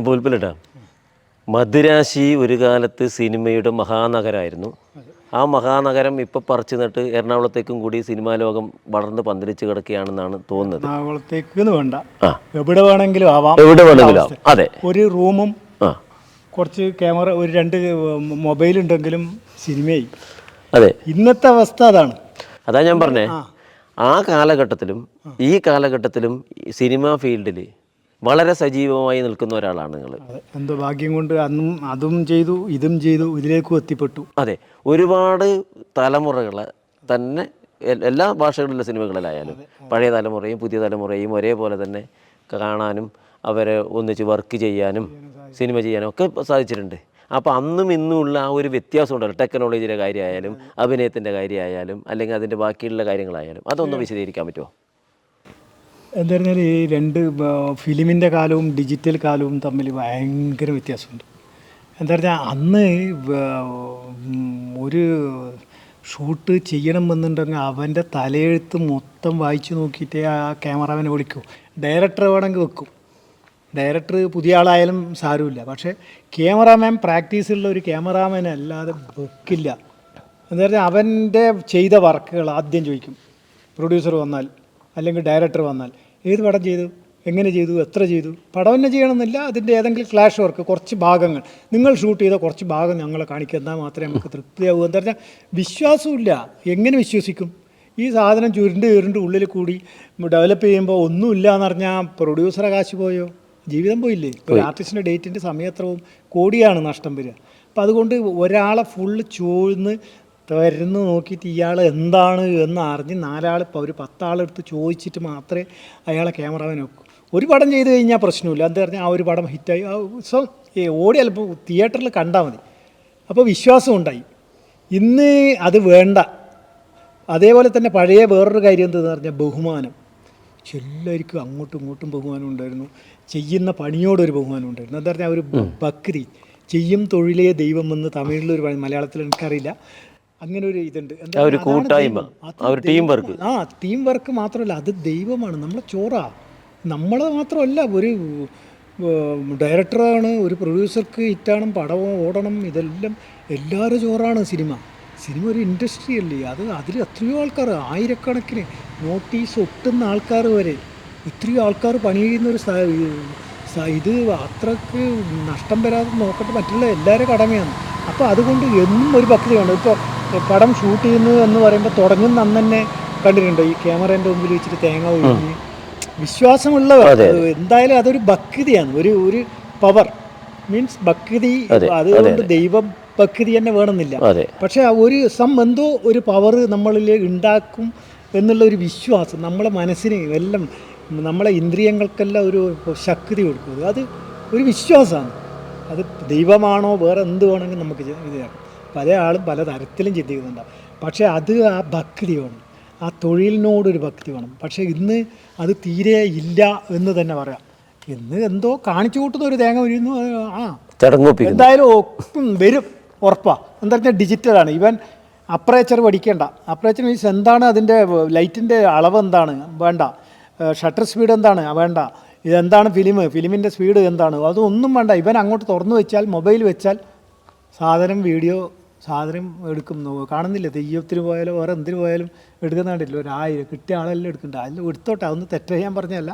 അപ്പോൾ ഉൽപ്പലിട്ടാ മദിരാശി ഒരു കാലത്ത് സിനിമയുടെ മഹാനഗരമായിരുന്നു ആ മഹാനഗരം ഇപ്പോൾ പറിച്ചു നട്ട് എറണാകുളത്തേക്കും കൂടി സിനിമാ ലോകം വളർന്ന് പന്തലിച്ച് കിടക്കുകയാണെന്നാണ് തോന്നുന്നത്. എറണാകുളത്തേക്ക് വേണ്ട. എവിടെ വേണമെങ്കിലും ആവാം. എവിടെ വേണമെങ്കിലും ആവും. അതെ. ഒരു റൂമും കുറച്ച് ക്യാമറ ഒരു രണ്ട് മൊബൈൽ ഉണ്ടെങ്കിലും സിനിമയായി. അതെ. ഇന്നത്തെ അവസ്ഥ അതാണ്. അതാ ഞാൻ പറഞ്ഞേ. ആ. കാലഘട്ടത്തിലും ഈ കാലഘട്ടത്തിലും സിനിമാ ഫീൽഡിൽ വളരെ സജീവമായി നിൽക്കുന്ന ഒരാളാണ് നിങ്ങൾ അതെ എന്തോ ഭാഗ്യം കൊണ്ട് അന്നും അതും ചെയ്തു ഇതും ചെയ്തു ഇതിലേക്കും എത്തിപ്പെട്ടു. അതെ ഒരുപാട് തലമുറകൾ തന്നെ എല്ലാ ഭാഷകളിലെ സിനിമകളിലായാലും പഴയ തലമുറയും പുതിയ തലമുറയും ഒരേപോലെ തന്നെ കാണാനും അവരെ ഒന്നിച്ച് വർക്ക് ചെയ്യാനും സിനിമ ചെയ്യാനും ഒക്കെ സാധിച്ചിട്ടുണ്ട്. അപ്പോൾ അന്നും ഇന്നും ഉള്ള ആ ഒരു വ്യത്യാസം ഉണ്ടല്ലോ. ടെക്നോളജിയുടെ കാര്യമായാലും അഭിനയത്തിന്റെ കാര്യമായാലും അല്ലെങ്കിൽ അതിന്റെ ബാക്കിയുള്ള കാര്യങ്ങളായാലും അതൊന്ന് വിശദീകരിക്കാൻ പറ്റുമോ എന്താ പറഞ്ഞാൽ ഈ രണ്ട് ഫിലിമിന്റെ കാലവും ഡിജിറ്റൽ കാലവും തമ്മിൽ ഭയങ്കര വ്യത്യാസമുണ്ട്. എന്താ പറഞ്ഞാൽ അന്ന് ഒരു ഷൂട്ട് ചെയ്യണം എന്നുണ്ടെങ്കിൽ അവന്റെ തലയെഴുത്ത് മൊത്തം വായിച്ചു നോക്കിയിട്ടേ ആ ക്യാമറാമാനെ വിളിക്കൂ. ഡയറക്ടർ വേണമെങ്കിൽ വെക്കും. ഡയറക്ടർ പുതിയ ആളായാലും സാരമില്ല. പക്ഷേ ക്യാമറാമാൻ പ്രാക്ടീസുള്ള ഒരു ക്യാമറാമാൻ അല്ലാതെ വെക്കില്ല. എന്താ പറഞ്ഞാൽ അവന്റെ ചെയ്ത വർക്കുകൾ ആദ്യം ചോദിക്കും. പ്രൊഡ്യൂസർ വന്നാൽ അല്ലെങ്കിൽ ഡയറക്ടർ വന്നാൽ. ഏത് പടം ചെയ്തു? എങ്ങനെ ചെയ്തു? എത്ര ചെയ്തു? പടം തന്നെ ചെയ്യണമെന്നില്ല അതിന്റെ ഏതെങ്കിലും ക്ലാഷ് വർക്ക് കുറച്ച് ഭാഗങ്ങൾ. നിങ്ങൾ ഷൂട്ട് ചെയ്ത കുറച്ച് ഭാഗം ഞങ്ങളെ കാണിക്കുക എന്നാൽ മാത്രമേ നമുക്ക് തൃപ്തിയാവൂ എന്ന് പറഞ്ഞാൽ വിശ്വാസമില്ല എങ്ങനെ വിശ്വസിക്കും? ഈ സാധനം ചുരുണ്ട് ചുരുണ്ട് ഉള്ളിൽ കൂടി ഡെവലപ്പ് ചെയ്യുമ്പോൾ ഒന്നുമില്ല എന്ന് പറഞ്ഞാൽ പ്രൊഡ്യൂസറെ കാശ് പോയോ? ജീവിതം പോയില്ലേ? ഒരു ആർട്ടിസ്റ്റിന്റെ ഡേറ്റിന്റെ സമയത്രവും കോടിയാണ് നഷ്ടം വരിക. അപ്പം അതുകൊണ്ട് ഒരാളെ ഫുള്ള് ചോഴ്ന്ന് വരുന്നു നോക്കിയിട്ട് ഇയാൾ എന്താണ് എന്ന് അറിഞ്ഞ് നാലാൾ ഇപ്പോൾ ഒരു പത്താളെടുത്ത് ചോദിച്ചിട്ട് മാത്രമേ അയാളെ ക്യാമറാമാൻ വെക്കൂ ഒരു പടം ചെയ്ത് കഴിഞ്ഞാൽ പ്രശ്നമില്ല. എന്താ പറഞ്ഞാൽ ആ ഒരു പടം ഹിറ്റായി. സോ ഈ ഓടി ചിലപ്പോൾ തിയേറ്ററിൽ കണ്ടാൽ മതി. അപ്പോൾ വിശ്വാസം ഉണ്ടായി. ഇന്ന് അത് വേണ്ട. അതേപോലെ തന്നെ പഴയ വേറൊരു കാര്യം എന്തെന്ന് പറഞ്ഞാൽ ബഹുമാനം. എല്ലാവർക്കും അങ്ങോട്ടും ഇങ്ങോട്ടും ബഹുമാനം ഉണ്ടായിരുന്നു. ചെയ്യുന്ന പണിയോടൊരു ബഹുമാനം ഉണ്ടായിരുന്നു. എന്താ പറഞ്ഞാൽ ഒരു ബക്രി ചെയ്യും തൊഴിലേ ദൈവം എന്ന് തമിഴിലൊരു മലയാളത്തിൽ എനിക്കറിയില്ല. അങ്ങനെ ഒരു ഇതുണ്ട് ഒരു കൂട്ടായ്മ, ഒരു ടീം വർക്ക്. ആ ടീം വർക്ക് മാത്രമല്ല അത് ദൈവമാണ്. നമ്മളെ ചോറാ. നമ്മളെ മാത്രമല്ല ഒരു ഡയറക്ടറാണ് ഒരു പ്രൊഡ്യൂസർക്ക് ഹിറ്റാണ് പടവും ഓടണം ഇതെല്ലാം എല്ലാവരും ചോറാണ് സിനിമ. സിനിമ ഒരു ഇൻഡസ്ട്രി അല്ലേ? അത് അതിൽ എത്രയോ ആൾക്കാർ ആയിരക്കണക്കിന് നോട്ടീസ് ഒട്ടുന്ന ആൾക്കാർ വരെ ഇത്രയോ ആൾക്കാർ പണി ചെയ്യുന്ന ഒരു ഇത് അത്രയ്ക്ക് നഷ്ടം വരാതെ നോക്കട്ടെ മറ്റുള്ള എല്ലാവരും കടമയാണ്. അപ്പോൾ അതുകൊണ്ട് എന്നും ഒരു പക്വതയാണ് ഇപ്പോൾ പടം ഷൂട്ട് ചെയ്യുന്നത് എന്ന് പറയുമ്പോൾ തുടങ്ങുന്ന അന്ന് തന്നെ കണ്ടിട്ടുണ്ടോ? ഈ ക്യാമറേന്റെ മുമ്പിൽ വെച്ചിട്ട് തേങ്ങ ഒഴിഞ്ഞ്. വിശ്വാസമുള്ളവർ എന്തായാലും അതൊരു ഭക്തിയാണ്. ഒരു ഒരു പവർ മീൻസ് ഭക്തി. അതുകൊണ്ട് ദൈവം ഭക്തി തന്നെ വേണമെന്നില്ല. പക്ഷെ ഒരു സം എന്തോ ഒരു പവർ നമ്മളിൽ ഉണ്ടാക്കും എന്നുള്ള ഒരു വിശ്വാസം നമ്മളെ മനസ്സിന് എല്ലാം നമ്മളെ ഇന്ദ്രിയങ്ങൾക്കെല്ലാം ഒരു ശക്തി കൊടുക്കും. അത് ഒരു വിശ്വാസമാണ്. അത് ദൈവമാണോ വേറെ എന്ത് വേണമെങ്കിലും നമുക്ക് ചെ- ഇത് ചെയ്യാം. പല ആളും പല തരത്തിലും ചിന്തിക്കുന്നുണ്ടാവും പക്ഷേ അത് ആ ഭക്തി വേണം. ആ തൊഴിലിനോടൊരു ഭക്തി വേണം. പക്ഷേ ഇന്ന് അത് തീരെ ഇല്ല എന്ന് തന്നെ പറയാം. ഇന്ന് എന്തോ കാണിച്ചു കൂട്ടുന്ന ഒരു തേങ്ങ വരുന്നു ആ. എന്തായാലും വരും ഉറപ്പാ. എന്താ പറഞ്ഞാൽ ഡിജിറ്റലാണ് ഇവൻ അപ്രേച്ചർ പഠിക്കേണ്ട. അപ്രേച്ചർ മീൻസ് എന്താണ് അതിന്റെ ലൈറ്റിന്റെ അളവ് എന്താണ്? വേണ്ട. ഷട്ടർ സ്പീഡ് എന്താണ്? വേണ്ട. ഇതെന്താണ് ഫിലിം ഫിലിമിന്റെ സ്പീഡ് എന്താണ്? അതൊന്നും വേണ്ട. ഇവൻ അങ്ങോട്ട് തുറന്നു വെച്ചാൽ മൊബൈൽ വെച്ചാൽ സാധനം വീഡിയോ സാധനം എടുക്കും കാണുന്നില്ല? തെയ്യത്തിന് പോയാലും വേറെ എന്തിനു പോയാലും എടുക്കുന്ന കണ്ടില്ല ഒരു ആയിരം കിട്ടിയ ആളെല്ലാം എടുക്കണ്ട? അതിൽ എടുത്തോട്ടെ അതൊന്നും തെറ്റ് ചെയ്യാൻ പറഞ്ഞല്ല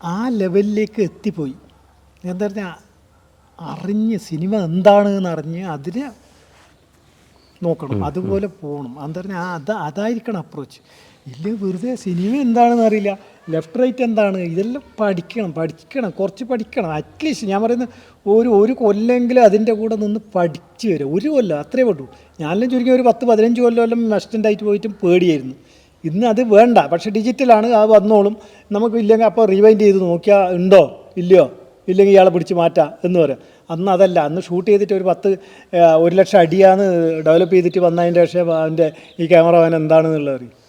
ആ ലെവലിലേക്ക് എത്തിപ്പോയി. എന്താ പറഞ്ഞാൽ അറിഞ്ഞ് സിനിമ എന്താണ് എന്ന് അറിഞ്ഞ് അതിനെ നോക്കണം. അതുപോലെ പോകണം എന്താ പറഞ്ഞാൽ അത് അതായിരിക്കണം അപ്രോച്ച് ഇല്ല വെറുതെ സിനിമ എന്താണെന്ന് അറിയില്ല. ലെഫ്റ്റ് റൈറ്റ് എന്താണ്? ഇതെല്ലാം പഠിക്കണം പഠിക്കണം കുറച്ച് പഠിക്കണം. അറ്റ്ലീസ്റ്റ് ഞാൻ പറയുന്നത് ഒരു ഒരു കൊല്ലെങ്കിലും അതിന്റെ കൂടെ നിന്ന് പഠിച്ചു വരും. ഒരു കൊല്ലം അത്രേ പറ്റൂ ഞാനെല്ലാം ചുരുക്കി ഒരു പത്ത് പതിനഞ്ച് കൊല്ലം അസിസ്റ്റന്റായിട്ട് പോയിട്ടും പേടിയായിരുന്നു. ഇന്ന് അത് വേണ്ട. പക്ഷേ ഡിജിറ്റലാണ് അത് വന്നോളും. നമുക്ക് ഇല്ലെങ്കിൽ അപ്പോൾ റീവൈൻഡ് ചെയ്ത് നോക്കിയാൽ ഉണ്ടോ? ഇല്ലയോ? ഇല്ലെങ്കിൽ ഇയാളെ പിടിച്ച് മാറ്റാം എന്ന് പറയാം. അന്ന് അതല്ല. അന്ന് ഷൂട്ട് ചെയ്തിട്ട് ഒരു പത്ത് ഒരു ലക്ഷം അടിയാണ് ഡെവലപ്പ് ചെയ്തിട്ട് വന്നതിന്റെ പക്ഷേ അതിന്റെ ഈ ക്യാമറമാൻ എന്താണെന്നുള്ളത് അറിയും?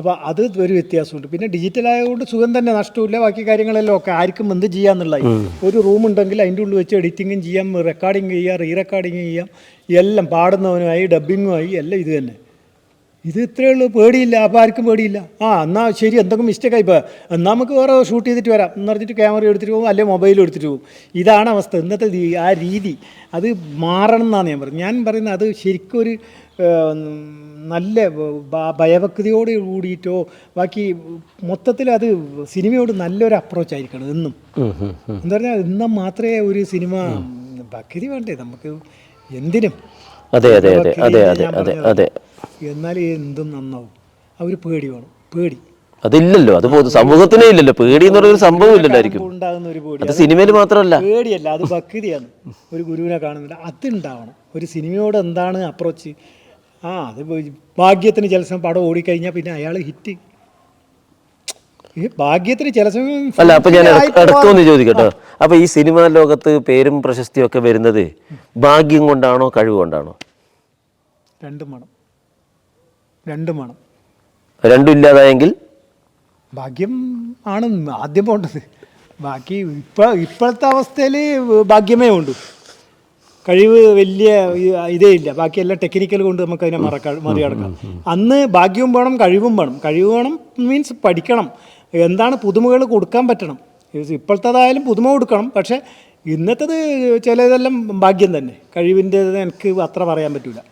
അപ്പോൾ അത് ഒരു വ്യത്യാസമുണ്ട്. പിന്നെ ഡിജിറ്റൽ ആയതുകൊണ്ട് സുഖം തന്നെ നഷ്ടമില്ല ബാക്കി കാര്യങ്ങളെല്ലാം ഒക്കെ ആർക്കും എന്ത് ചെയ്യാന്നുള്ളതായി. ഒരു റൂം ഉണ്ടെങ്കിൽ അതിന്റെ ഉള്ളിൽ വെച്ച് എഡിറ്റിങ്ങും ചെയ്യാം റെക്കോർഡിങ് ചെയ്യാം റീ റെക്കോർഡിങ് ചെയ്യാം. എല്ലാം പാടുന്നവനുമായി ഡബിങ്ങുമായി എല്ലാം ഇത് തന്നെ. ഇത് ഇത്രയേ ഉള്ളൂ. പേടിയില്ല. അപ്പോൾ ആർക്കും പേടിയില്ല. ആ എന്നാൽ ശരി. എന്തെങ്കിലും മിസ്റ്റേക്ക് ആയിപ്പോൾ എന്നാൽ നമുക്ക് വേറെ ഷൂട്ട് ചെയ്തിട്ട് വരാം. എന്ന് പറഞ്ഞിട്ട് ക്യാമറ എടുത്തിട്ട് പോകും. അല്ലെങ്കിൽ മൊബൈൽ എടുത്തിട്ട് പോകും. ഇതാണ് അവസ്ഥ. ഇന്നത്തെ ആ രീതി. അത് മാറണം എന്നാണ് ഞാൻ പറയുന്നത്. ഞാൻ പറയുന്നത് അത് ശരിക്കും ഒരു നല്ല ഭയഭക്തിയോട് കൂടിയിട്ടോ ബാക്കി മൊത്തത്തിൽ അത് സിനിമയോട് നല്ലൊരു അപ്രോച്ച് ആയിരിക്കണം എന്നും. എന്താ പറഞ്ഞാൽ ഇന്നും മാത്രമേ ഒരു സിനിമ ഭക്തി വേണ്ടേ? നമുക്ക് എന്തിനും. അതെ അതെ അതെ അതെ അതെ അതെ അതെ. എന്നാൽ എന്തും നന്നാവും. അവർ പേടി വേണം. പേടി. അതില്ലല്ലോ അത് സമൂഹത്തിനേ ഇല്ലല്ലോ. പേടി എന്ന് പറയുന്ന സംഭവം ഇല്ലല്ലായിരിക്കും ഉണ്ടാകുന്ന ഒരു പേടി അത് സിനിമയിൽ മാത്രമല്ല. പേടിയല്ല അത് ഭക്തിയാണ് ഒരു ഗുരുവിനെ കാണുന്നില്ല. അതുണ്ടാവണം. ഒരു സിനിമയോട് എന്താണ് അപ്രോച്ച്? ആ അത് ഭാഗ്യത്തിന് ചില സമയം പടം ഓടിക്കഴിഞ്ഞാൽ പിന്നെ അയാൾ ഹിറ്റ്. ഈ ഭാഗ്യത്തിന് ചില സമയം അല്ല അപ്പൊ ഞാൻ ഇടക്കൊന്ന് ചോദിക്കട്ടോ. അപ്പൊ ഈ സിനിമാ ലോകത്ത് പേരും പ്രശസ്തിയും ഒക്കെ വരുന്നത് ഭാഗ്യം കൊണ്ടാണോ കഴിവ് കൊണ്ടാണോ? രണ്ടും വേണം. രണ്ടും വേണം. രണ്ടും ഇല്ലാതായെങ്കിൽ? ഭാഗ്യം ആണ് ആദ്യം പോണ്ടത്. ബാക്കി ഇപ്പൊ ഇപ്പോഴത്തെ അവസ്ഥയിൽ ഭാഗ്യമേ ഉണ്ട് കഴിവ് വലിയ ഇതേ ഇല്ല. ബാക്കി ബാക്കിയെല്ലാം ടെക്നിക്കൽ കൊണ്ട് നമുക്ക് അതിനെ മറക്കാൻ മറികടക്കാം. അന്ന് ഭാഗ്യവും വേണം കഴിവും വേണം. കഴിവ് വേണം മീൻസ് പഠിക്കണം. എന്താണ് പുതുമകൾ കൊടുക്കാൻ പറ്റണം? ഇപ്പോഴത്തേതായാലും പുതുമ കൊടുക്കണം. പക്ഷേ ഇന്നത്തേത് ചിലതെല്ലാം ഭാഗ്യം തന്നെ. കഴിവിന്റെ എനിക്ക് അത്ര പറയാൻ പറ്റില്ല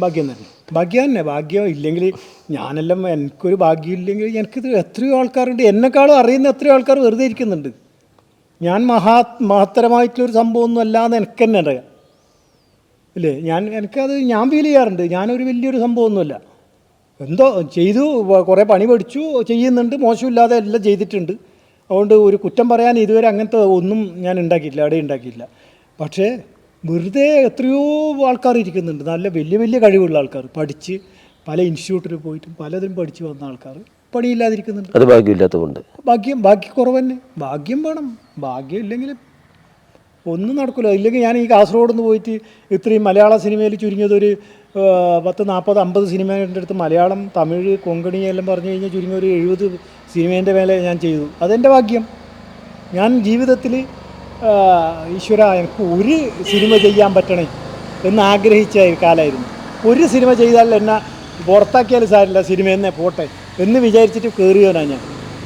ഭാഗ്യം തന്നെ. ഭാഗ്യം തന്നെ. ഭാഗ്യം ഇല്ലെങ്കിൽ ഞാനെല്ലാം എനിക്കൊരു ഭാഗ്യം ഇല്ലെങ്കിൽ എനിക്കിത് എത്രയോ ആൾക്കാരുണ്ട്. എന്നെക്കാളും അറിയുന്ന എത്രയോ ആൾക്കാർ വെറുതെ ഇരിക്കുന്നുണ്ട്. ഞാൻ മഹാ മഹത്തരമായിട്ടുള്ളൊരു സംഭവമൊന്നും അല്ലാതെ എനിക്ക് തന്നെ അറിയാം. ഇല്ലേ? ഞാൻ എനിക്കത് ഞാൻ ഫീൽ ചെയ്യാറുണ്ട്. ഞാനൊരു വലിയൊരു സംഭവമൊന്നുമല്ല. എന്തോ ചെയ്തു കുറേ പണി പഠിച്ചു ചെയ്യുന്നുണ്ട് മോശമില്ലാതെ എല്ലാം ചെയ്തിട്ടുണ്ട്. അതുകൊണ്ട് ഒരു കുറ്റം പറയാൻ ഇതുവരെ അങ്ങനത്തെ ഒന്നും ഞാൻ ഉണ്ടാക്കിയിട്ടില്ല അവിടെ ഉണ്ടാക്കിയില്ല പക്ഷേ വെറുതെ എത്രയോ ആൾക്കാർ ഇരിക്കുന്നുണ്ട്. നല്ല വലിയ വലിയ കഴിവുള്ള ആൾക്കാർ. പഠിച്ച് പല ഇൻസ്റ്റിറ്റ്യൂട്ടിൽ പോയിട്ടും പലതിനും പഠിച്ച് വന്ന ആൾക്കാർ പണിയില്ലാതിരിക്കുന്നുണ്ട്. അത് ഭാഗ്യമില്ലാത്തതുകൊണ്ട്. ഭാഗ്യം ഭാഗ്യക്കുറവ് തന്നെ. ഭാഗ്യം വേണം. ഭാഗ്യം ഇല്ലെങ്കിൽ ഒന്നും നടക്കില്ല ഇല്ലെങ്കിൽ ഞാൻ ഈ കാസർഗോഡ് നിന്ന് പോയിട്ട് ഇത്രയും മലയാള സിനിമയിൽ ചുരുങ്ങിയത് ഒരു ആ, പത്ത് നാൽപ്പത് അമ്പത് സിനിമേന്റെ അടുത്ത് മലയാളം തമിഴ് കൊങ്കണി എല്ലാം പറഞ്ഞു കഴിഞ്ഞാൽ ചുരുങ്ങിയ ഒരു എഴുപത് സിനിമേന്റെ മേലെ ഞാൻ ചെയ്തു. അതെന്റെ ഭാഗ്യം. ഞാൻ ജീവിതത്തിൽ ഈശ്വര എനിക്ക് ഒരു സിനിമ ചെയ്യാൻ പറ്റണേ എന്ന് ആഗ്രഹിച്ച കാലമായിരുന്നു. ഒരു സിനിമ ചെയ്താൽ എന്നെ പുറത്താക്കിയാൽ സാരില്ല സിനിമ എന്നെ പോട്ടെ എന്ന് വിചാരിച്ചിട്ട് കയറിയവനാണ് ഞാൻ.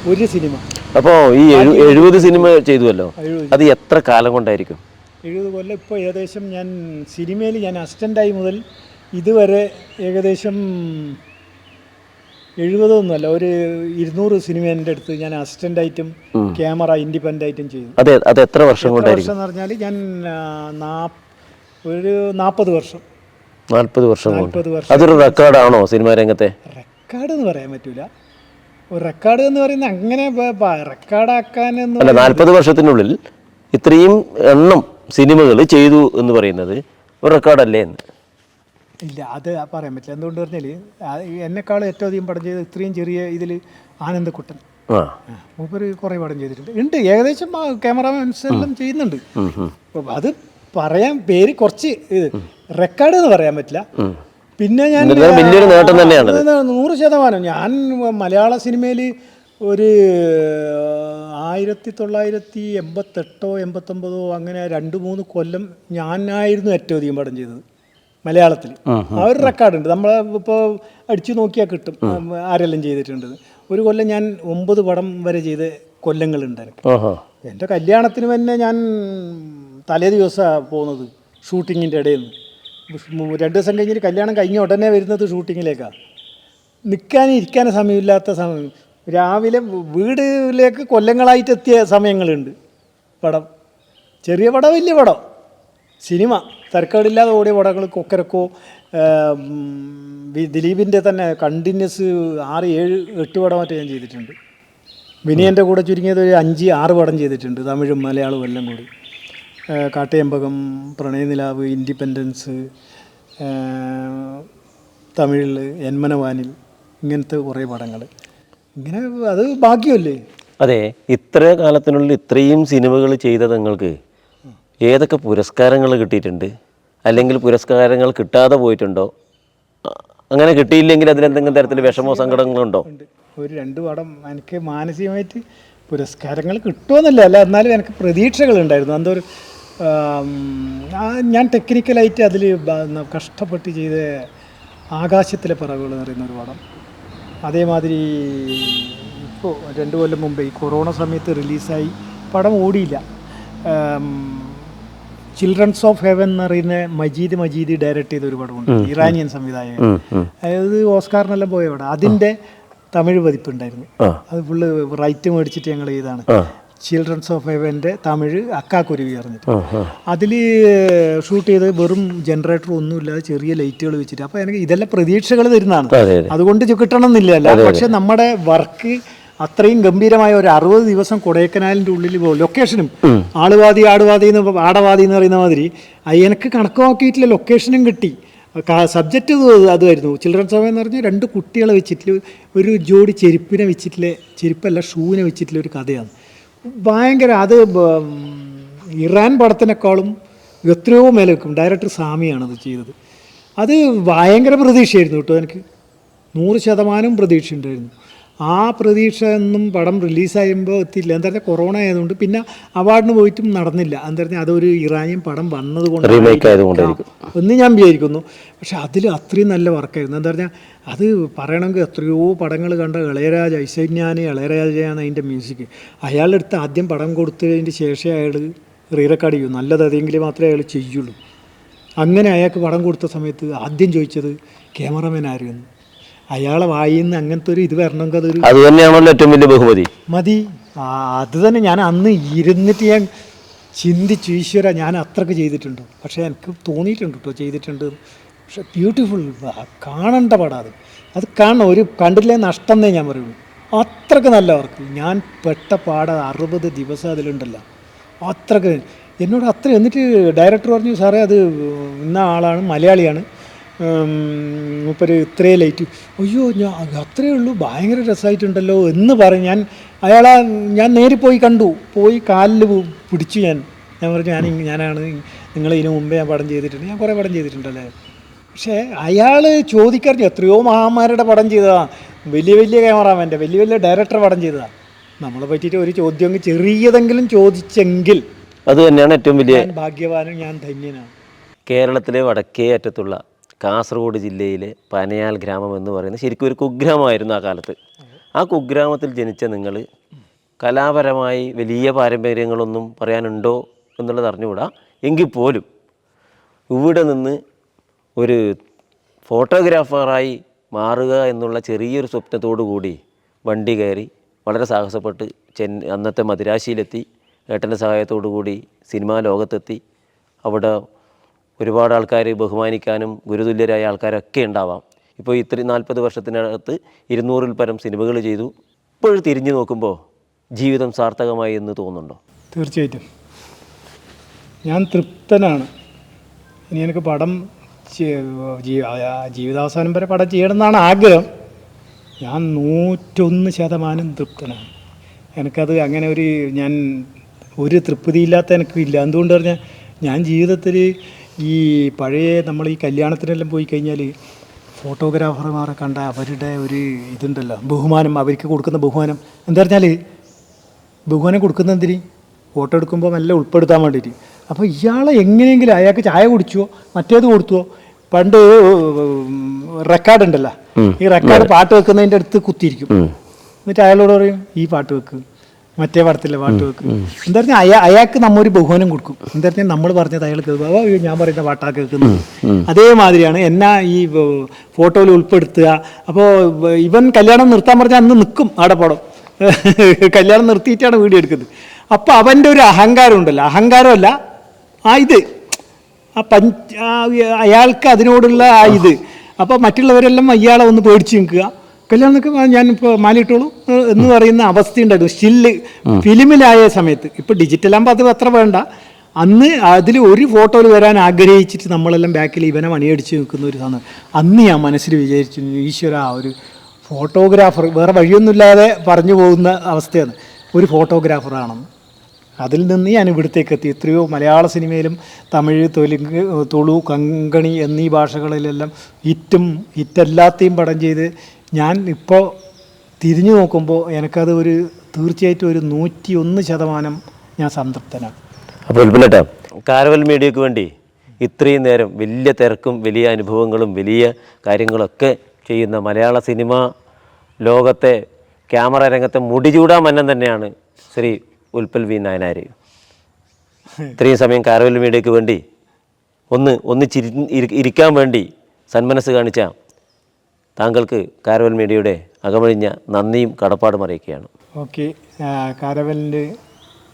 ഒരു സിനിമ. അപ്പോൾ ഈ എഴു- എഴുപത് സിനിമ ചെയ്തുവല്ലോ? അത് എത്ര കാലം കൊണ്ടായിരിക്കും? എഴുപത് കൊല്ലം ഇപ്പോൾ ഏകദേശം ഞാൻ സിനിമയിൽ ഞാൻ അസിസ്റ്റന്റായി മുതൽ ഇതുവരെ ഏകദേശം എഴുപതൊന്നുമല്ല ഒരു ഇരുന്നൂറ് സിനിമേന്റെ അടുത്ത് ഞാൻ അസിസ്റ്റന്റ് അസിസ്റ്റന്റായിട്ടും ക്യാമറ ഇൻഡിപെൻഡന്റ് ആയിട്ടും ചെയ്തു. അതെ അത് എത്ര വർഷം കൊണ്ടായിരിക്കും? വർഷം എന്ന് പറഞ്ഞാൽ ഞാൻ ഒരു നാൽപ്പത് വർഷം. നാൽപ്പത് വർഷം നാൽപ്പത് വർഷം. അതൊരു റെക്കോർഡാണോ സിനിമാ രംഗത്തെ? റെക്കോർഡ് എന്ന് പറയാൻ പറ്റൂല. ഒരു റെക്കോർഡ് എന്ന് പറയുന്നത് അങ്ങനെ റെക്കോർഡാക്കാൻ അല്ല നാൽപ്പത് വർഷത്തിനുള്ളിൽ ഇത്രയും എണ്ണം സിനിമകൾ ചെയ്തു എന്ന് പറയുന്നത് ഒരു റെക്കോർഡല്ലേ എന്ന്. ഇല്ല അത് പറയാൻ പറ്റില്ല. എന്തുകൊണ്ട് പറഞ്ഞാൽ എന്നെക്കാളും ഏറ്റവും അധികം പടം ചെയ്ത് ഇത്രയും ചെറിയ ഇതിൽ ആനന്ദക്കുട്ടൻ മൂപ്പര് കുറേ പടം ചെയ്തിട്ടുണ്ട്. ഉണ്ട് ഏകദേശം ക്യാമറാമാൻസ് എല്ലാം ചെയ്യുന്നുണ്ട്. അത് പറയാൻ പേര് കുറച്ച് ഇത് റെക്കോർഡ് എന്ന് പറയാൻ പറ്റില്ല. പിന്നെ ഞാൻ വലിയൊരു നേട്ടം തന്നെയാണ്. നൂറ് ശതമാനം. ഞാൻ മലയാള സിനിമയിൽ ഒരു ആയിരത്തി തൊള്ളായിരത്തി എൺപത്തെട്ടോ എൺപത്തൊമ്പതോ അങ്ങനെ രണ്ട് മൂന്ന് കൊല്ലം ഞാനായിരുന്നു ഏറ്റവും അധികം പടം ചെയ്തത്. മലയാളത്തിൽ. ആ ഒരു റെക്കോർഡുണ്ട്. നമ്മൾ ഇപ്പോൾ അടിച്ചു നോക്കിയാൽ കിട്ടും. ആരെല്ലാം ചെയ്തിട്ടുണ്ട്. ഒരു കൊല്ലം ഞാൻ ഒമ്പത് പടം വരെ ചെയ്ത കൊല്ലങ്ങളുണ്ട് എനിക്ക്. എന്റെ കല്യാണത്തിന് തന്നെ ഞാൻ തലേ ദിവസമാണ് പോകുന്നത് ഷൂട്ടിങ്ങിന്റെ ഇടയിൽ നിന്ന്. രണ്ട് ദിവസം കഴിഞ്ഞിട്ട് കല്യാണം കഴിഞ്ഞ ഉടനെ വരുന്നത് ഷൂട്ടിങ്ങിലേക്കാണ് നിൽക്കാനും ഇരിക്കാനും സമയമില്ലാത്ത സമയം. രാവിലെ വീടിലേക്ക് കൊല്ലങ്ങളായിട്ട് എത്തിയ സമയങ്ങളുണ്ട്. പടം. ചെറിയ പടം വലിയ പടം. സിനിമ. തരക്കേടില്ലാതെ ഓടിയ പടങ്ങൾ കൊക്കരക്കോ ദിലീപിന്റെ തന്നെ കണ്ടിന്യൂസ് ആറ് ഏഴ് എട്ട് പടം മറ്റേ ഞാൻ ചെയ്തിട്ടുണ്ട്. വിനയന്റെ കൂടെ ചുരുങ്ങിയത് ഒരു അഞ്ച് ആറ് പടം ചെയ്തിട്ടുണ്ട്. തമിഴും മലയാളവും എല്ലാം കൂടി. കാട്ടയമ്പകം പ്രണയനിലാവ് ഇൻഡിപെൻഡൻസ് തമിഴിൽ എൻമനവാനിൽ ഇങ്ങനത്തെ കുറേ പടങ്ങൾ. ഇങ്ങനെ അത് ബാക്കിയല്ലേ അതെ ഇത്ര കാലത്തിനുള്ളിൽ ഇത്രയും സിനിമകൾ ചെയ്ത നിങ്ങൾക്ക് ഏതൊക്കെ പുരസ്കാരങ്ങൾ കിട്ടിയിട്ടുണ്ട്? അല്ലെങ്കിൽ പുരസ്കാരങ്ങൾ കിട്ടാതെ പോയിട്ടുണ്ടോ? അങ്ങനെ കിട്ടിയില്ലെങ്കിൽ അതിലെന്തെങ്കിലും തരത്തിൽ വിഷമോ സങ്കടങ്ങളോ ഉണ്ടോ? ഒരു രണ്ട് പടം എനിക്ക് മാനസികമായിട്ട് പുരസ്കാരങ്ങൾ കിട്ടുമെന്നല്ല അല്ല എന്നാലും എനിക്ക് പ്രതീക്ഷകളുണ്ടായിരുന്നു. എന്തോ ഒരു ഞാൻ ടെക്നിക്കലായിട്ട് അതിൽ കഷ്ടപ്പെട്ട് ചെയ്ത ആകാശത്തിലെ പറവുകൾ എന്ന് പറയുന്ന ഒരു പടം. അതേമാതിരി ഇപ്പോൾ രണ്ട് കൊല്ലം മുമ്പേ ഈ കൊറോണ സമയത്ത് റിലീസായി. പടം ഓടിയില്ല. ചിൽഡ്രൻസ് ഓഫ് ഹെവൻ എന്ന് പറയുന്ന മജീദ് മജീദ് ഡയറക്റ്റ് ചെയ്ത ഒരു പടമുണ്ട്. ഇറാനിയൻ സംവിധായകൻ. അതായത് ഓസ്കാറിനെല്ലാം പോയ പടം. അതിന്റെ തമിഴ് പതിപ്പുണ്ടായിരുന്നു. ഉണ്ടായിരുന്നു അത് ഫുള്ള് റൈറ്റ് മേടിച്ചിട്ട് ഞങ്ങൾ ചെയ്താണ് ചിൽഡ്രൻസ് ഓഫ് ഹെവന്റെ തമിഴ് അക്കാക്കുരുവി പറഞ്ഞിട്ട്. ആ അതിൽ ഷൂട്ട് ചെയ്ത് വെറും ജനറേറ്റർ ഒന്നുമില്ലാതെ ചെറിയ ലൈറ്റുകൾ വെച്ചിട്ട്. അപ്പോൾ എനിക്ക് ഇതെല്ലാം പ്രതീക്ഷകൾ തരുന്നതാണ്. അതെ അതെ. അതുകൊണ്ട് കിട്ടണം എന്നില്ല. പക്ഷെ നമ്മുടെ വർക്ക് അത്രയും ഗംഭീരമായ ഒരു അറുപത് ദിവസം കൊടൈക്കനാലിന്റെ ഉള്ളിൽ പോകും ലൊക്കേഷനും ആളുവാദി ആടുവാദി എന്ന് ആടവാദി എന്ന് പറയുന്ന മാതിരി എനിക്ക് കണക്കാക്കിയിട്ടില്ല ലൊക്കേഷനും കിട്ടി. സബ്ജക്റ്റ് അതുമായിരുന്നു. ചിൽഡ്രൻസ് സഭ എന്ന് പറഞ്ഞാൽ രണ്ട് കുട്ടികളെ വെച്ചിട്ട് ഒരു ജോഡി ചെരുപ്പിനെ വെച്ചിട്ടില്ല ചെരുപ്പല്ല ഷൂവിനെ വെച്ചിട്ടുള്ള ഒരു കഥയാണ്. ഭയങ്കര അത് ഇറാൻ പടത്തിനേക്കാളും എത്രയോ മേലെ വെക്കും ഡയറക്ടർ സാമിയാണ് അത് ചെയ്തത്. അത് ഭയങ്കര പ്രതീക്ഷയായിരുന്നു കേട്ടോ എനിക്ക്. നൂറ് ശതമാനം പ്രതീക്ഷ ഉണ്ടായിരുന്നു. ആ പ്രതീക്ഷ ഒന്നും പടം റിലീസായുമ്പോൾ എത്തിയില്ല. എന്താ പറഞ്ഞാൽ കൊറോണ ആയതുകൊണ്ട് പിന്നെ അവാർഡിന് പോയിട്ടും നടന്നില്ല. എന്താ പറഞ്ഞാൽ അതൊരു ഇറാനിയൻ പടം വന്നത് കൊണ്ട് എന്ന് ഞാൻ വിചാരിക്കുന്നു. പക്ഷെ അതിൽ അത്രയും നല്ല വർക്കായിരുന്നു. എന്താ പറഞ്ഞാൽ അത് പറയണമെങ്കിൽ എത്രയോ പടങ്ങൾ കണ്ട ഇളയരാജ ഐശ്വര്യാനി ഇളയരാജയാണ് അതിന്റെ മ്യൂസിക്. അയാളെടുത്ത് ആദ്യം പടം കൊടുത്തതിന്റെ ശേഷം അയാൾ റീ റെക്കോർഡ് ചെയ്യും. നല്ലത് അതെങ്കിൽ മാത്രമേ അയാൾ ചെയ്യുള്ളൂ. അങ്ങനെ അയാൾക്ക് പടം കൊടുത്ത സമയത്ത് ആദ്യം ചോദിച്ചത് ക്യാമറമാൻ ആയിരുന്നു അയാളെ വായിന്ന് അങ്ങനത്തെ ഒരു ഇത് വരണമെങ്കിൽ അതൊരു അത് തന്നെയാണല്ലോ ഏറ്റവും വലിയ ബഹുമതി? മതി. ആ, അത് തന്നെ ഞാൻ അന്ന് ഇരുന്നിട്ട് ഞാൻ ചിന്തിച്ചു ഈശ്വര ഞാൻ അത്രയ്ക്ക് ചെയ്തിട്ടുണ്ട്. പക്ഷേ എനിക്ക് തോന്നിയിട്ടുണ്ട് കേട്ടോ ചെയ്തിട്ടുണ്ട്. എന്ന്. പക്ഷെ ബ്യൂട്ടിഫുൾ കാണേണ്ട പടം അത്. അത് കാണണം ഒരു കണ്ടില്ലേ നഷ്ടം എന്നേ ഞാൻ പറയുള്ളൂ. അത്രയ്ക്ക് നല്ല വർക്ക്. ഞാൻ പെട്ട പാട അറുപത് ദിവസം അതിലുണ്ടല്ലോ. അത്രയ്ക്ക്. എന്നോട് അത്ര എന്നിട്ട് ഡയറക്ടർ പറഞ്ഞു സാറേ അത് ഇന്ന ആളാണ് മലയാളിയാണ്. മൂപ്പര് ഇത്രേ ലൈറ്റ് അയ്യോ ഞാൻ അത്രയേ ഉള്ളൂ ഭയങ്കര രസമായിട്ടുണ്ടല്ലോ എന്ന് പറഞ്ഞ് ഞാൻ അയാളെ ഞാൻ നേരിൽ പോയി കണ്ടു. പോയി കാലിൽ പിടിച്ചു ഞാൻ. ഞാൻ പറഞ്ഞു ഞാൻ ഞാനാണ് നിങ്ങൾ ഇതിനു മുമ്പേ ഞാൻ പടം ചെയ്തിട്ടുണ്ട്. ഞാൻ കുറേ പടം ചെയ്തിട്ടുണ്ടല്ലേ? പക്ഷേ അയാൾ ചോദിക്കറിഞ്ഞു എത്രയോ മഹാന്മാരുടെ പടം ചെയ്തതാണ് വലിയ വലിയ ക്യാമറാമാന്റെ വലിയ വലിയ ഡയറക്ടർ പടം ചെയ്തതാണ് നമ്മളെ പറ്റിയിട്ട് ഒരു ചോദ്യം ചെറിയതെങ്കിലും ചോദിച്ചെങ്കിൽ അത് തന്നെയാണ് ഏറ്റവും വലിയ ഭാഗ്യവാനും ഞാൻ ധന്യനാണ്. കേരളത്തിലെ വടക്കേ അറ്റത്തുള്ള കാസർഗോഡ് ജില്ലയിലെ പനയാൽ ഗ്രാമം എന്ന് പറയുന്നത് ശരിക്കും ഒരു കുഗ്രാമമായിരുന്നു ആ കാലത്ത്. ആ കുഗ്രാമത്തിൽ ജനിച്ച നിങ്ങൾ കലാപരമായി വലിയ പാരമ്പര്യങ്ങളൊന്നും പറയാനുണ്ടോ എന്നുള്ളത് അറിഞ്ഞുകൂടാ. എങ്കിൽ പോലും ഇവിടെ നിന്ന് ഒരു ഫോട്ടോഗ്രാഫറായി മാറുക എന്നുള്ള ചെറിയൊരു സ്വപ്നത്തോടു കൂടി വണ്ടി കയറി വളരെ സാഹസപ്പെട്ട് ചെൻ അന്നത്തെ മദിരാശിയിലെത്തി. ഏട്ടന്റെ സഹായത്തോടു കൂടി സിനിമാ ലോകത്തെത്തി. അവിടെ ഒരുപാട് ആൾക്കാർ ബഹുമാനിക്കാനും ഗുരുതുല്യരായ ആൾക്കാരൊക്കെ ഉണ്ടാവാം. ഇപ്പോൾ ഇത്ര നാൽപ്പത് വർഷത്തിനകത്ത് ഇരുന്നൂറിൽ പരം സിനിമകൾ ചെയ്തു. ഇപ്പോഴും തിരിഞ്ഞു നോക്കുമ്പോൾ ജീവിതം സാർത്ഥകമായി എന്ന് തോന്നുന്നുണ്ടോ? തീർച്ചയായിട്ടും. ഞാൻ തൃപ്തനാണ്. ഇനി എനിക്ക് പടം ജീവിതാവസാനം വരെ പടം ചെയ്യണം എന്നാണ് ആഗ്രഹം. ഞാൻ നൂറ്റൊന്ന് ശതമാനം തൃപ്തനാണ്. എനിക്കത് അങ്ങനെ ഒരു ഞാൻ ഒരു തൃപ്തിയില്ലാത്ത എനിക്കില്ല. എന്തുകൊണ്ട് പറഞ്ഞാൽ ഞാൻ ജീവിതത്തിൽ ഈ പഴയ നമ്മൾ ഈ കല്യാണത്തിനെല്ലാം പോയി കഴിഞ്ഞാൽ ഫോട്ടോഗ്രാഫർമാരെ കണ്ട അവരുടെ ഒരു ഇതുണ്ടല്ലോ ബഹുമാനം അവർക്ക് കൊടുക്കുന്ന ബഹുമാനം. എന്താ പറഞ്ഞാൽ ബഹുമാനം കൊടുക്കുന്ന എന്തിന്? ഫോട്ടോ എടുക്കുമ്പോൾ നല്ല ഉൾപ്പെടുത്താൻ വേണ്ടിയിട്ട്. അപ്പോൾ ഇയാളെ എങ്ങനെയെങ്കിലും അയാൾക്ക് ചായ കുടിച്ചുവോ മറ്റേത് കൊടുത്തുവോ പണ്ട് റെക്കോർഡ് ഉണ്ടല്ലോ. ഈ റെക്കോർഡ് പാട്ട് വെക്കുന്നതിന്റെ അടുത്ത് കുത്തിയിരിക്കും. എന്നിട്ട് അയാളോട് പറയും ഈ പാട്ട് വെക്ക്. മറ്റേ പടത്തിലെ പാട്ട് വെക്കും. എന്താ പറഞ്ഞാൽ അയാ അയാൾക്ക് നമ്മ ഒരു ബഹുമാനം കൊടുക്കും. എന്താ പറഞ്ഞാൽ നമ്മൾ പറഞ്ഞത് അയാൾ കേൾക്കുക "ഓ, അയ്യോ, ഞാൻ പറയുന്ന പാട്ടാ കേൾക്കുന്നത്. അതേമാതിരിയാണ് എന്നാ ഈ ഫോട്ടോയിൽ ഉൾപ്പെടുത്തുക. അപ്പോൾ ഇവൻ കല്യാണം നിർത്താൻ പറഞ്ഞാൽ അന്ന് നിൽക്കും ആടെ പടം. കല്യാണം നിർത്തിയിട്ടാണ് വീഡിയോ എടുക്കുന്നത്. അപ്പോൾ അവന്റെ ഒരു അഹങ്കാരം ഉണ്ടല്ലോ. അഹങ്കാരമല്ല ആ ഇത്. ആ പഞ്ച് അയാൾക്ക് അതിനോടുള്ള ആ ഇത്. അപ്പോൾ മറ്റുള്ളവരെല്ലാം അയാളെ ഒന്ന് പേടിച്ച് നിൽക്കുക. കല്യാണം ഞാൻ ഞാനിപ്പോൾ മാലിട്ടോളൂ എന്ന് പറയുന്ന അവസ്ഥയുണ്ടായിരുന്നു. സ്റ്റില്ല് ഫിലിമിലായ സമയത്ത്. ഇപ്പോൾ ഡിജിറ്റലാകുമ്പോൾ അത് അത്ര വേണ്ട. അന്ന് അതിൽ ഒരു ഫോട്ടോയിൽ വരാൻ ആഗ്രഹിച്ചിട്ട് നമ്മളെല്ലാം ബാക്കിൽ ഇവനെ മണിയടിച്ച് നിൽക്കുന്ന ഒരു സാധനം. അന്ന് ഞാൻ മനസ്സിൽ വിചാരിച്ചു ഈശ്വര ആ ഒരു ഫോട്ടോഗ്രാഫർ വേറെ വഴിയൊന്നുമില്ലാതെ പറഞ്ഞു പോകുന്ന അവസ്ഥയാണ്. ഒരു ഫോട്ടോഗ്രാഫറാണെന്ന് അതിൽ നിന്ന് ഞാൻ ഇവിടത്തേക്ക് എത്തി. എത്രയോ മലയാള സിനിമയിലും തമിഴ് തെലുങ്ക് തുളു കങ്കണി എന്നീ ഭാഷകളിലെല്ലാം ഹിറ്റും ഹിറ്റല്ലാത്തെയും പടം ചെയ്ത് ഞാൻ ഇപ്പോൾ തിരിഞ്ഞു നോക്കുമ്പോൾ എനിക്കത് ഒരു തീർച്ചയായിട്ടും ഒരു നൂറ്റി ഒന്ന് ശതമാനം ഞാൻ സംതൃപ്തനാണ്. അപ്പോൾ ഉൽപ്പന്നട്ട കാരവൽ മീഡിയക്ക് വേണ്ടി ഇത്രയും നേരം വലിയ തിരക്കും വലിയ അനുഭവങ്ങളും വലിയ കാര്യങ്ങളൊക്കെ ചെയ്യുന്ന മലയാള സിനിമ ലോകത്തെ ക്യാമറ രംഗത്തെ മുടിചൂടാ മന്നം തന്നെയാണ് ശ്രീ ഉൽപ്പൽ വി നായനാർ ഇത്രയും സമയം കാരവൽ മീഡിയക്ക് വേണ്ടി ഒന്ന് ഒന്ന് ചിരി ഇരിക്കാൻ വേണ്ടി സന്മനസ് കാണിച്ച താങ്കൾക്ക് കാരവൽ മീഡിയയുടെ അകമഴിഞ്ഞ നന്ദിയും കടപ്പാടും അറിയിക്കുകയാണ്. ഓക്കെ കാരവലിന്റെ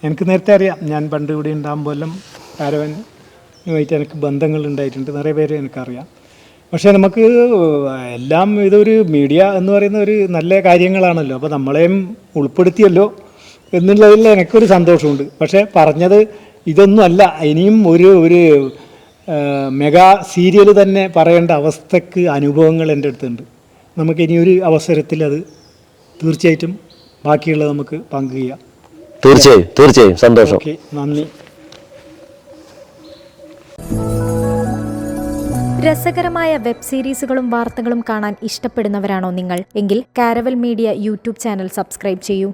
എനിക്ക് നേരത്തെ അറിയാം ഞാൻ പണ്ട് ഇവിടെ ഉണ്ടാകുമ്പോഴും കാരവനുമായിട്ട് എനിക്ക് ബന്ധങ്ങൾ ഉണ്ടായിട്ടുണ്ട് നിറയെ പേര് എനിക്കറിയാം. പക്ഷേ നമുക്ക് എല്ലാം ഇതൊരു മീഡിയ എന്ന് പറയുന്ന ഒരു നല്ല കാര്യങ്ങളാണല്ലോ അപ്പോൾ നമ്മളെയും ഉൾപ്പെടുത്തിയല്ലോ എന്നുള്ളതിൽ എനിക്കൊരു സന്തോഷമുണ്ട്. പക്ഷേ പറഞ്ഞത് ഇതൊന്നും അല്ല ഇനിയും ഒരു ഒരു മെഗാ സീരിയൽ തന്നെ പറയേണ്ട അവസ്ഥക്ക് അനുഭവങ്ങൾ എന്റെ അടുത്തുണ്ട്. നമുക്ക് ഇനി ഒരു അവസരത്തിൽ അത് തീർച്ചയായിട്ടും ബാക്കിയുള്ളത് നമുക്ക് പങ്കുചെയ്യാം തീർച്ചയായും തീർച്ചയായും. സന്തോഷം. ഓക്കെ നന്ദി. രസകരമായ വെബ് സീരീസുകളും വാർത്തകളും കാണാൻ ഇഷ്ടപ്പെടുന്നവരാണോ നിങ്ങൾ? എങ്കിൽ Caravel media YouTube channel subscribe ചെയ്യൂ.